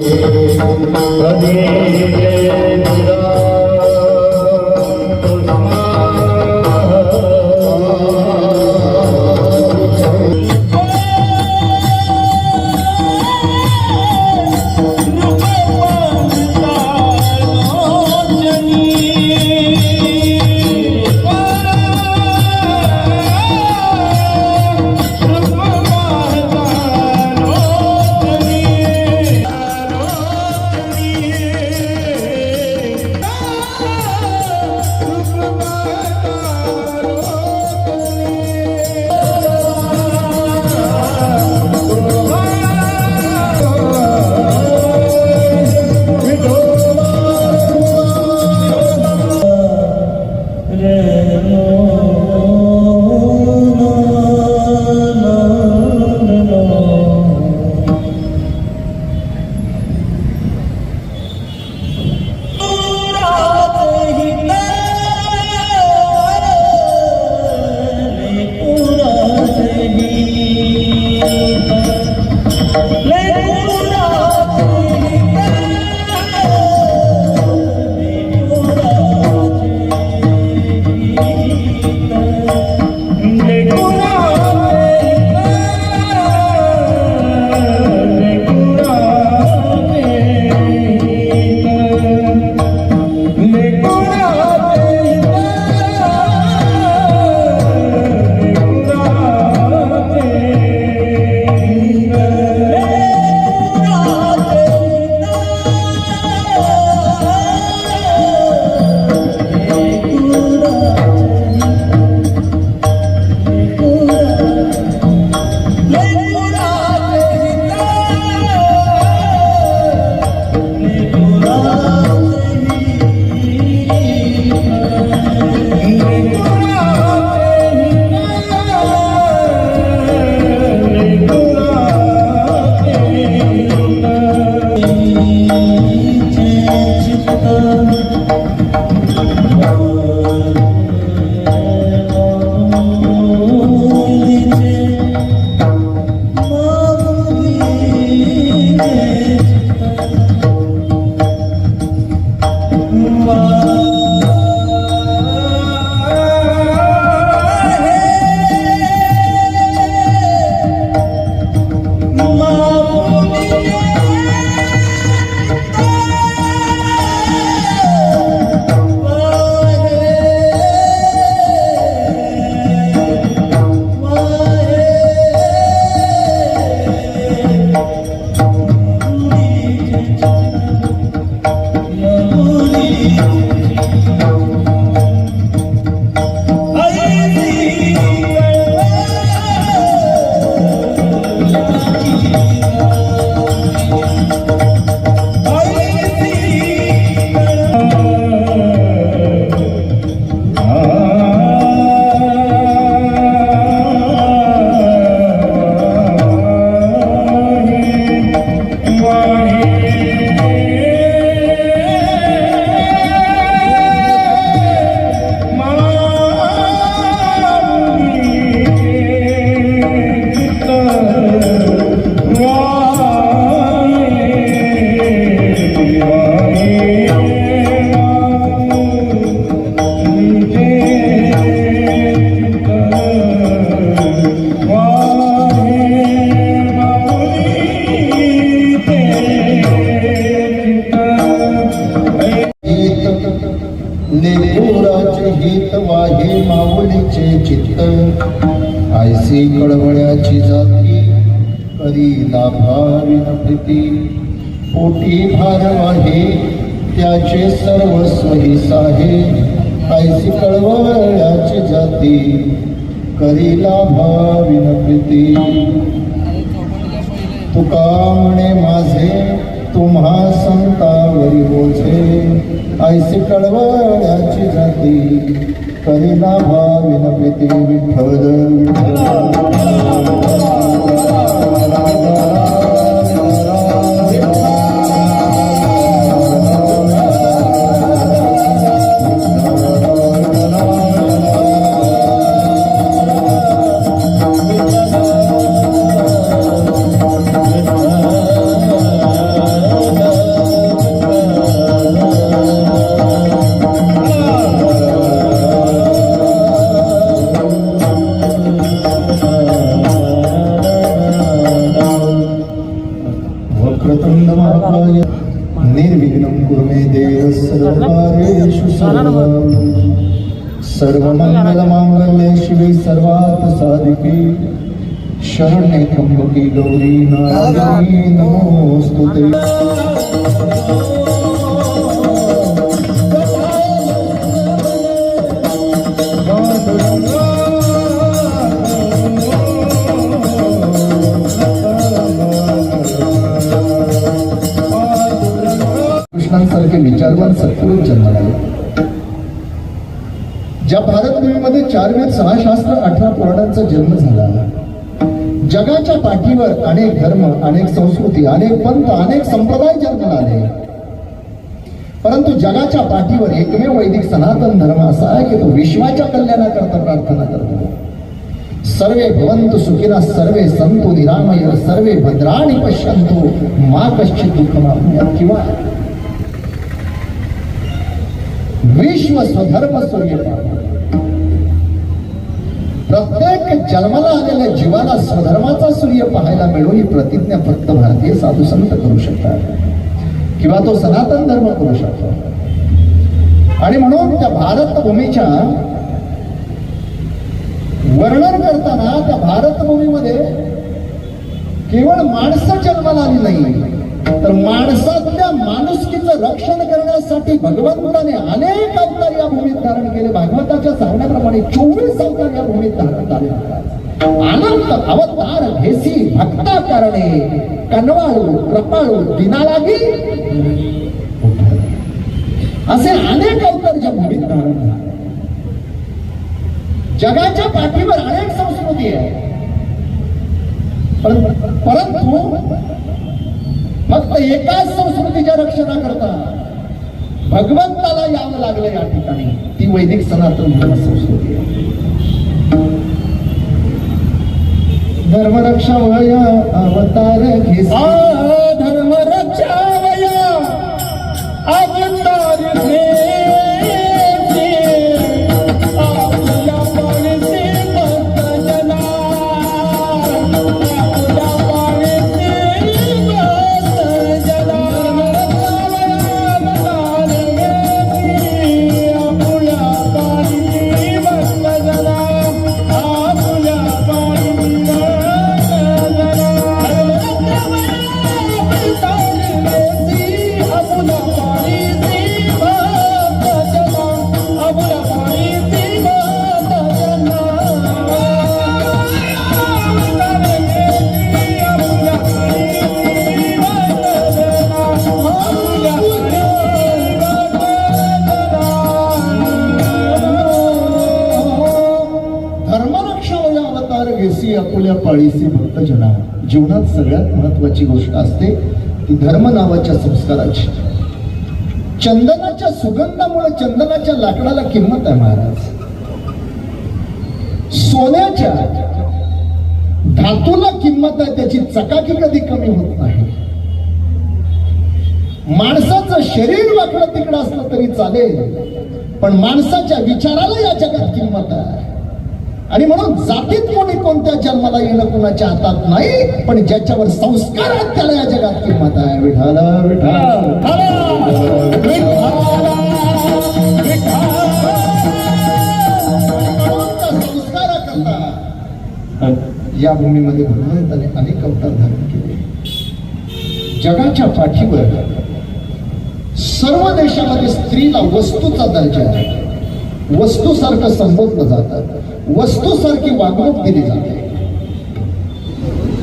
Hare लेपुराचे हित वाहे माऊलीचे चित्त. IC कळवळ्याची जाती करी लाभाविन प्रीती. पोटी भार वाहे त्याचे सर्वस्व ही साहे. आयसी कळवळ्याची जाती करी लाभाविन प्रीती. तुका म्हणे माझे तुम्हा संतावरी बोझे ऐसे कळवळ्याची जाती करीना भाविन प्रीती विठ्ठल विठ्ठल. शरण्ये गौरी नारायणी नमोऽस्तु ते. कृष्णांसारखे विचारवान सत्पुरुष जन्माला ज्या भारतभूमीमध्ये चार वेळ सहा शास्त्र अठरा पुराणांचा जन्म झाला. जगाच्या पाठीवर अनेक धर्म अनेक संस्कृती अनेक पंथ अनेक संप्रदाय जन्माला आले. परंतु जगाच्या पाठीवर एकमेव वैदिक सनातन धर्म असा आहे की तो विश्वाच्या कल्याणाकरता प्रार्थना करतो. सर्वे भवंत सुखिना सर्वे संतो निरामय सर्वे भद्राणि पश्यंतो मा कश्चित दुःखमाप्नुयात् किंवा? विश्व स्वधर्म सूर्य प्रत्येक जन्माला आलेल्या जीवाला स्वधर्माचा सूर्य पाहायला मिळो ही प्रतिज्ञा फक्त भारतीय साधू संत करू शकतात. किंवा तो सनातन धर्म करू शकतो. आणि म्हणून त्या भारत भूमीच्या वर्णन करताना त्या भारतभूमीमध्ये केवळ माणसं जन्माला आली नाही तर माणसातल्या माणुसकीचं रक्षण करण्यासाठी भगवंताने अनेक अवतार या भूमीत धारण केले. भागवताच्या सांगण्याप्रमाणे चोवीस अवतार या भूमीत धारण आले अनंत अवतार भेसी भक्ता करणे कनवाळू कृपाळू दिनालागी असे अनेक अवतार ज्या भूमीत धारण झाले. जगाच्या पाठीवर अनेक संस्कृती आहे परंतु फक्त एकाच संस्कृतीच्या रक्षणा करता. भगवंताला यावं लागलं या ठिकाणी. ती वैदिक सनातन धर्म संस्कृती धर्मरक्षा वया अवतार धर्म पाळीसी भक्तजना जीवनात सगळ्यात महत्वाची गोष्ट असते ती धर्म नावाच्या संस्काराची. चंदनाच्या सुगंधामुळे चंदनाच्या लाकडाला किंमत आहे महाराज. सोन्याच्या धातूला किंमत आहे त्याची चकाकी कधी कमी होत नाही. माणसाचं शरीर वाकडं तिकडं असलं तरी चालेल पण माणसाच्या विचाराला या जगात किंमत आहे. आणि म्हणून जातीत कोणी कोणत्या जन्माला येणं कोणाच्या हातात नाही पण ज्याच्यावर संस्कार आहेत त्याला या जगात किंमत आहे. विठाला विठाला संस्कार करता या भूमीमध्ये भगवंताने अनेक अवतार धारण केले. जगाच्या पाठीवर सर्व देशामध्ये स्त्रीला वस्तूचा दर्जा आहे. वस्तूसारखं संबोधलं जातं. वस्तूसारखी वागणूक दिली जाते.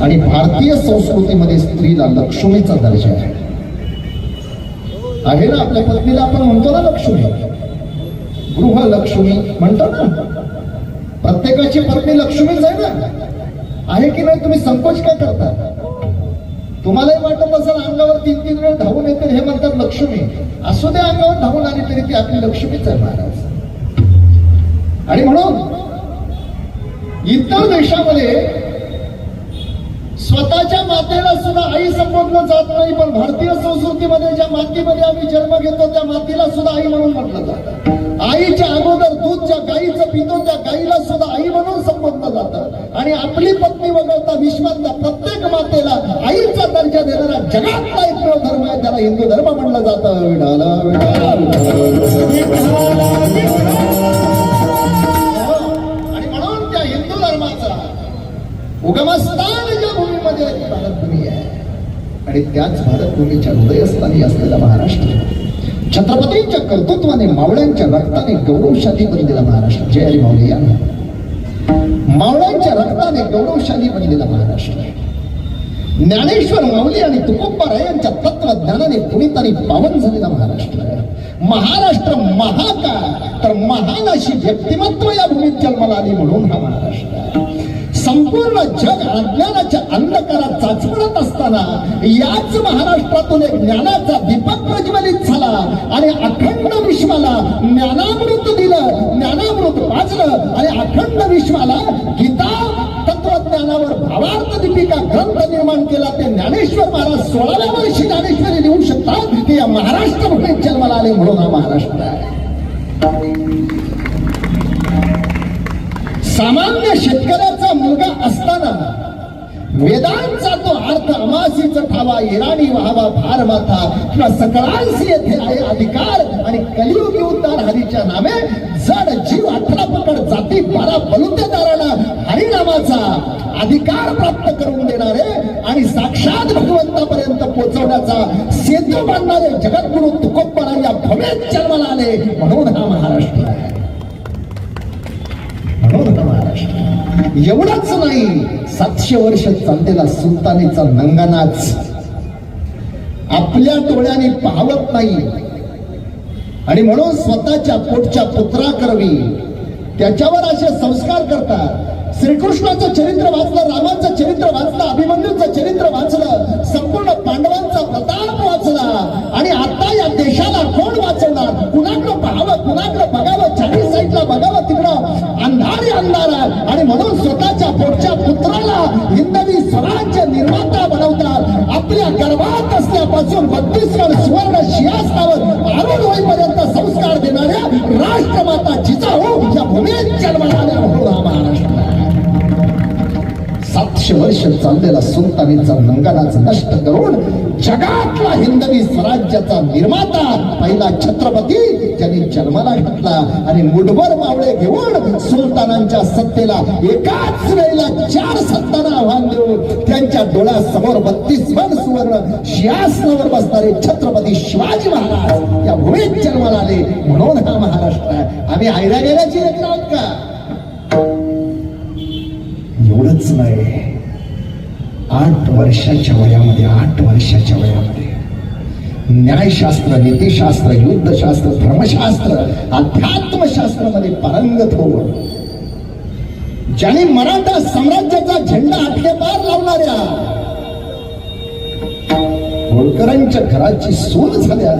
आणि भारतीय संस्कृतीमध्ये स्त्रीला लक्ष्मीचा दर्जा आहे. आहे ना आपल्या पत्नीला आपण म्हणतो ना लक्ष्मी. गृहलक्ष्मी म्हणतो ना. प्रत्येकाची पत्नी लक्ष्मीच आहे ना. आहे की नाही तुम्ही संकोच काय करता? तुम्हालाही वाटत असेल अंगावर तीन तीन वेळ धावून येते हे म्हणतात लक्ष्मी. असू दे अंगावर धावून आली तरी ती आपली लक्ष्मीच आहे महाराज. आणि म्हणून इतर देशामध्ये स्वतःच्या मातेला सुद्धा आई संबोधलं जात नाही पण भारतीय संस्कृतीमध्ये ज्या मातीमध्ये आम्ही जन्म घेतो त्या मातीला सुद्धा आई म्हणून म्हटलं जातं. आईच्या अगोदर दूध ज्या गाईचं पितो त्या गाईला सुद्धा आई म्हणून संबोधलं जातं. आणि आपली पत्नी वगळता विश्वातल्या प्रत्येक मातेला आईचा दर्जा देणारा जगातला एक धर्म आहे त्याला हिंदू धर्म म्हणलं जातं. विडाला विडाला उगमस्थान ज्या भूमीमध्ये आहे ती भारतभूमी आहे. आणि त्याच भारतभूमीच्या हृदयस्थानी असलेला महाराष्ट्र. छत्रपतींच्या कर्तृत्वाने मावळ्यांच्या रक्ताने गौरवशाली बनलेला महाराष्ट्र. जय हरी माऊली या. मावळ्यांच्या रक्ताने गौरवशाली बनलेला महाराष्ट्र. ज्ञानेश्वर माऊली आणि तुकोबाराय यांच्या तत्वज्ञानाने पुनीत आणि पावन झालेला महाराष्ट्र. महाराष्ट्र महाका तर महान अशी व्यक्तिमत्व या भूमीत जन्माला आली म्हणून हा महाराष्ट्र. संपूर्ण जग अज्ञानाच्या अंधकारात चाचपडत असताना याच महाराष्ट्रातून एक ज्ञानाचा दीपक प्रज्वलित झाला आणि अखंड विश्वाला ज्ञानामृत दिलं ज्ञानामृत वाचलं आणि अखंड विश्वाला गीता तत्वज्ञानावर भावार्थ दीपिका ग्रंथ निर्माण केला. ते ज्ञानेश्वर महाराज सोळाव्या वर्षी ज्ञानेश्वरी लिहू शकतात. ते या महाराष्ट्र म्हणून जन्माला आले म्हणून हा महाराष्ट्र आहे. सामान्य शेतकऱ्याचा मुलगा असताना वेदांचा तो अर्थ अमासीच ठावा इराणी व्हावा भार माथा किंवा सकळांशी येथे आहे अधिकार आणि कलियुगी उद्धार हरीच्या नामे जड जीव अठरा पकड जाती बारा बलुतेदारांना हरिनामाचा अधिकार प्राप्त करून देणारे आणि साक्षात भगवंतापर्यंत पोहोचवण्याचा सेतू बांधणारे जगद्गुरु तुकोबरा या भवेत जन्माला आले म्हणून हा महाराष्ट्र आहे. एवढाच नाही सातशे वर्ष चाललेला सुलतानीचा नंगानाच. आपल्या डोळ्याने पाहवत नाही. आणि म्हणून स्वतःच्या पोटच्या पुत्राकरवी त्याच्यावर असे संस्कार करतात. श्रीकृष्णाचं चरित्र वाचलं रामाचं चरित्र वाचलं अभिमन्यूचं चरित्र वाचलं संपूर्ण पांडवांचा प्रताप वाचला. आणि आता या देशाला कोण वाचवणार? कुणाकडं पाहावं कुणाकडं बघावं? चारी साईडला बघावं तिकडं अंधारी अंधार आहे. आणि म्हणून स्वतःच्या पोटच्या पुत्राला हिंदवी स्वराज्य निर्माता बनवतात. आपल्या गर्भात असल्यापासून बत्तीस वर सुवर्ण शियास्तावर आरूढ होईपर्यंत संस्कार देणाऱ्या राष्ट्रमाता जिजाऊ या भूमीत जन्माला महाराष्ट्र. सातशे वर्ष चाललेला सुलतानीचा नंगानाच नष्ट करून जगातला हिंदवी स्वराज्याचा निर्माता पहिला छत्रपती ज्यांनी जन्माला घातला आणि मुठभर मावळे घेऊन सुलतानांच्या सत्तेला एकाच वेळेला चार सत्तांना आव्हान देऊन त्यांच्या डोळ्यासमोर बत्तीस वन सुवर्ण शियासनावर बसणारे छत्रपती शिवाजी महाराज या भूमीत जन्माला आले. म्हणून हा महाराष्ट्र आहे. आम्ही आयरा गेल्याची लेकर आहोत का एवढंच नाही. आठ वर्षाच्या वयामध्ये आठ वर्षाच्या वयामध्ये. न्यायशास्त्र नीतीशास्त्र युद्धशास्त्र धर्मशास्त्र अध्यात्मशास्त्रामध्ये पारंगत होऊन ज्याने मराठा साम्राज्याचा झेंडा आठेपार लावणाऱ्या होळकरांच्या घराची सून झाल्या.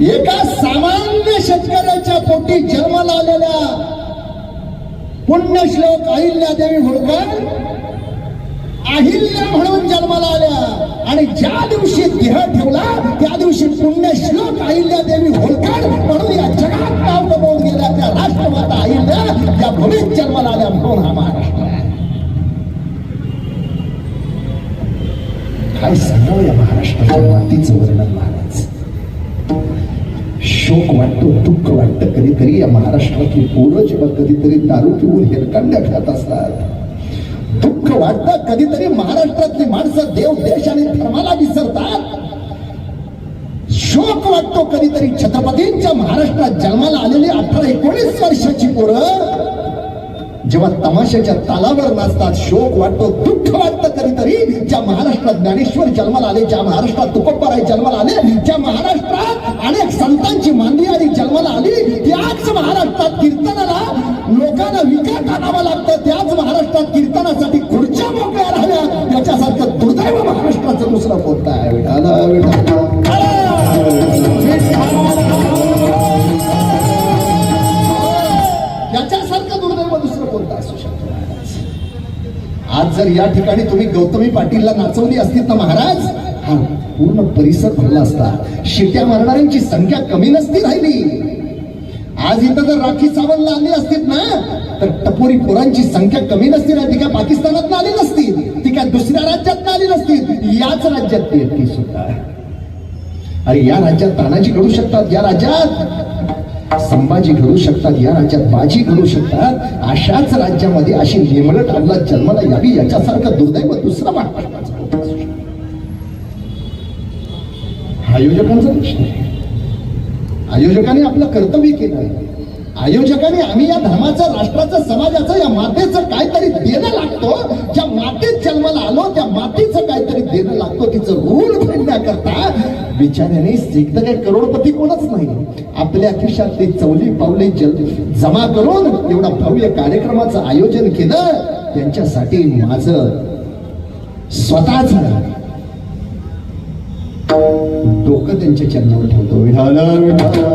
एका सामान्य शेतकऱ्याच्या पोटी जन्माला आलेल्या पुण्यश्लोक अहिल्यादेवी होळकर. अहिल्या म्हणून जन्माला आल्या. आणि ज्या दिवशी देह ठेवला त्या दिवशी पुण्यश्लोक अहिल्यादेवी होळकर म्हणून या जगात नाव कमवून गेल्या. त्या राष्ट्रमाता अहिल्या या भूमीत जन्माला आल्या म्हणून हा महाराष्ट्र. काय सांगावं या महाराष्ट्राच्या मातीचं वर्णन महाराज? शोक वाटतो दुःख वाटतं कधीतरी. या महाराष्ट्रातली पोरं जेव्हा कधीतरी दारू पिऊन हिरकांड्या खात असतात. दुःख वाटतं कधीतरी महाराष्ट्रातली माणसं देव देश आणि धर्माला विसरतात. शोक वाटतो कधीतरी छत्रपतींच्या महाराष्ट्रात जन्माला आलेली अठरा एकोणीस वर्षाची पोरं जेव्हा तमाशाच्या तालावर नाचतात शोक वाटतो दुःख वाटतं कधीतरी. ज्या महाराष्ट्रात ज्ञानेश्वर जन्माला आले ज्या महाराष्ट्रात तुकोबाराय जन्माला आले ज्या महाराष्ट्रात अनेक संतांची मांदियारी जन्माला आली. त्याच महाराष्ट्रात कीर्तनाला लोकांना विकत आणावं लागतं. त्याच महाराष्ट्रात कीर्तनासाठी खुर्च्या मोकळ्या राहिल्या याच्यासारखं दुर्दैव महाराष्ट्राचं दुसरं कोणतं आहे? विठाला याच्यासारखं दुर्दैव दुसरं कोणतं असू शकतं? आज जर या ठिकाणी तुम्ही गौतमी पाटीलला नाचवली असती तर महाराज पूर्ण परिसर भरला असता. शिट्या मारणाऱ्यांची संख्या कमी नसती राहिली. आज इथं जर राखी सावंतला आली असतील ना तर टपोरी पोरांची संख्या कमी नसती ना ती काय पाकिस्तानात आली नसती ती काय दुसऱ्या राज्यात आली नसती याच राज्यात ती सुद्धा. अरे या राज्यात तानाजी घडू शकतात या राज्यात. संभाजी घडू शकतात या राज्यात बाजी घडू शकतात. अशाच राज्यामध्ये अशी नेमळट आपला जन्माला यावी याच्यासारखं दुर्दैव दुसरं वाटतं आयोजकांचा प्रश्न आहे. आयोजकांनी आपलं कर्तव्य केलं आयोजकांनी आम्ही या धर्माचं राष्ट्राचं समाजाचं या मातेचं काहीतरी देणं लागतो. ज्या मातेत जन्माला आलो त्या मातीचं काहीतरी देणं लागतो. तिचं ऋण फेडण्याकरता बिचाऱ्याने एकदा काही करोडपती कोणच नाही. आपल्या खिशातली चवली पावली जल जमा करून एवढा भव्य कार्यक्रमाचं आयोजन केलं. त्यांच्यासाठी माझं स्वतःच डोकं त्यांच्या चरणावर ठेवतो विठाला विठाला